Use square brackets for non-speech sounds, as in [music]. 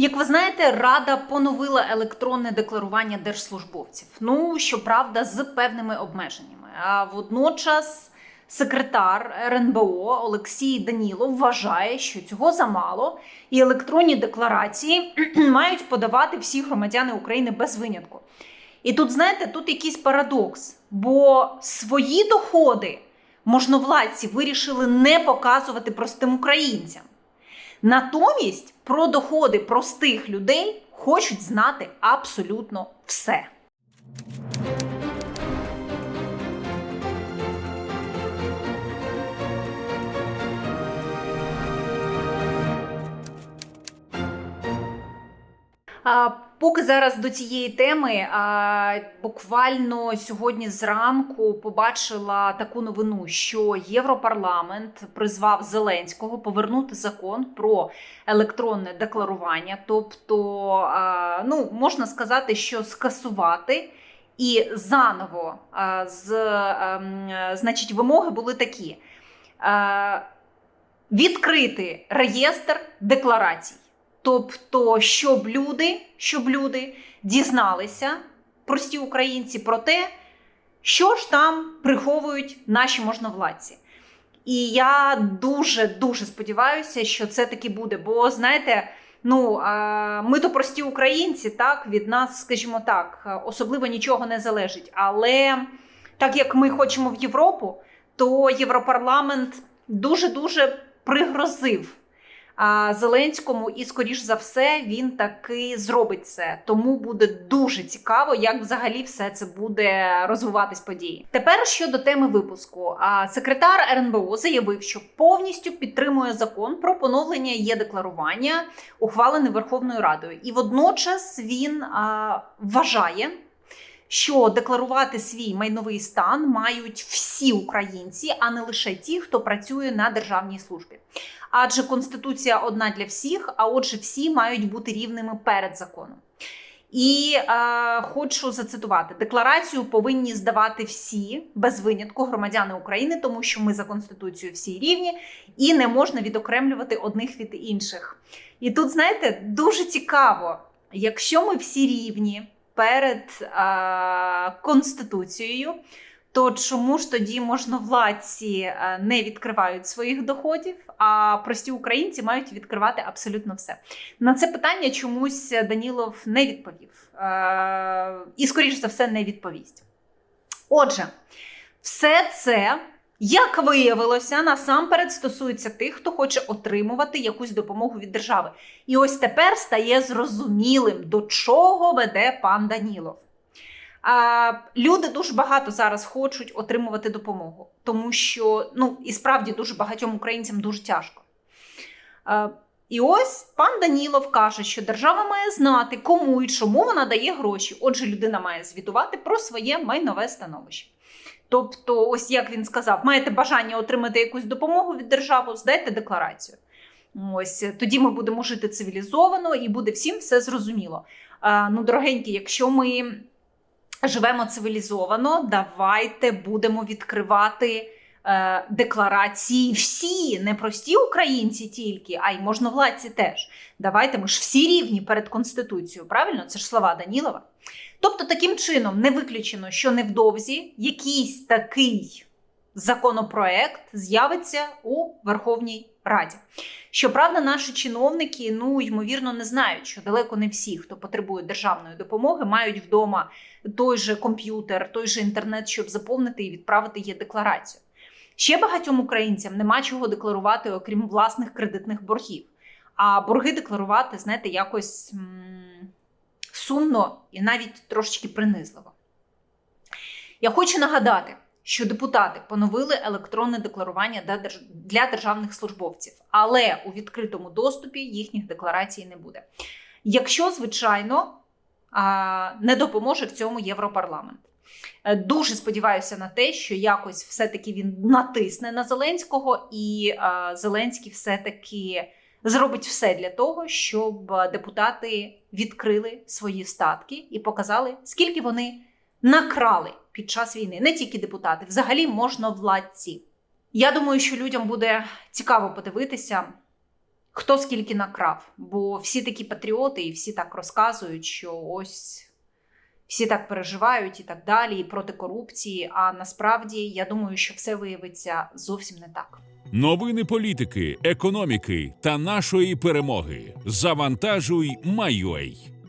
Як ви знаєте, Рада поновила електронне декларування держслужбовців. Ну, щоправда, з певними обмеженнями. А водночас секретар РНБО Олексій Данілов вважає, що цього замало, і електронні декларації [clears throat] мають подавати всі громадяни України без винятку. І тут, знаєте, тут якийсь парадокс, бо свої доходи можновладці вирішили не показувати простим українцям. Натомість про доходи простих людей хочуть знати абсолютно все. Поки зараз до цієї теми, буквально сьогодні зранку побачила таку новину, що Європарламент призвав Зеленського повернути закон про електронне декларування, тобто, ну можна сказати, що скасувати. І заново з, ем, значить, вимоги були такі: Е, відкрити реєстр декларацій. Тобто, щоб люди, щоб люди дізналися, прості українці, про те, що ж там приховують наші можновладці. І я дуже дуже сподіваюся, що це таки буде. Бо знаєте, ну ми то прості українці, так від нас, скажімо так, особливо нічого не залежить. Але так як ми хочемо в Європу, то Європарламент дуже дуже пригрозив Зеленському, і, скоріш за все, він таки зробить це. Тому буде дуже цікаво, як взагалі все це буде розвиватись події. Тепер щодо теми випуску, секретар РНБО заявив, що повністю підтримує закон про поновлення є декларування, ухвалений Верховною Радою, і водночас він вважає. Що декларувати свій майновий стан мають всі українці, а не лише ті, хто працює на державній службі. Адже конституція одна для всіх, а отже, всі мають бути рівними перед законом. І е, хочу зацитувати: декларацію повинні здавати всі без винятку громадяни України, тому що ми за конституцією всі рівні, і не можна відокремлювати одних від інших. І тут, знаєте, дуже цікаво, якщо ми всі рівні перед е, конституцією. То чому ж тоді можновладці е, не відкривають своїх доходів, а прості українці мають відкривати абсолютно все? На це питання чомусь Данілов не відповів Е, і, скоріш за все, не відповість. Отже, все це, як виявилося, насамперед стосується тих, хто хоче отримувати якусь допомогу від держави. І ось тепер стає зрозумілим, до чого веде пан Данілов. А, Люди дуже багато зараз хочуть отримувати допомогу, тому що ну і справді дуже багатьом українцям дуже тяжко. А, І ось пан Данілов каже, що держава має знати, кому і чому вона дає гроші. Отже, людина має звітувати про своє майнове становище. Тобто, ось як він сказав, маєте бажання отримати якусь допомогу від держави, здайте декларацію. Ось тоді ми будемо жити цивілізовано і буде всім все зрозуміло. А, Ну, дорогенькі, якщо ми живемо цивілізовано, давайте будемо відкривати е, декларації всі, не прості українці тільки, а й можновладці теж. Давайте ми ж всі рівні перед Конституцією. Правильно, це ж слова Данілова. Тобто, таким чином не виключено, що невдовзі якийсь такий законопроект з'явиться у Верховній Раді. Щоправда, наші чиновники, ну ймовірно, не знають, що далеко не всі, хто потребує державної допомоги, мають вдома той же комп'ютер, той же інтернет, щоб заповнити і відправити є декларацію. Ще багатьом українцям нема чого декларувати, окрім власних кредитних боргів. А борги декларувати, знаєте, якось м- сумно і навіть трошечки принизливо. Я хочу нагадати, що депутати поновили електронне декларування для державних службовців, але у відкритому доступі їхніх декларацій не буде. Якщо, звичайно, не допоможе в цьому Європарламент. Е, Дуже сподіваюся на те, що якось все-таки він натисне на Зеленського, і Зеленський все-таки зробить все для того, щоб депутати відкрили свої статки і показали, скільки вони накрали під час війни. Не тільки депутати, взагалі можна владці. Я думаю, що людям буде цікаво подивитися, хто скільки накрав. Бо всі такі патріоти, і всі так розказують, що ось всі так переживають і так далі, і проти корупції. А насправді я думаю, що все виявиться зовсім не так. Новини політики, економіки та нашої перемоги. Завантажуй, Майой.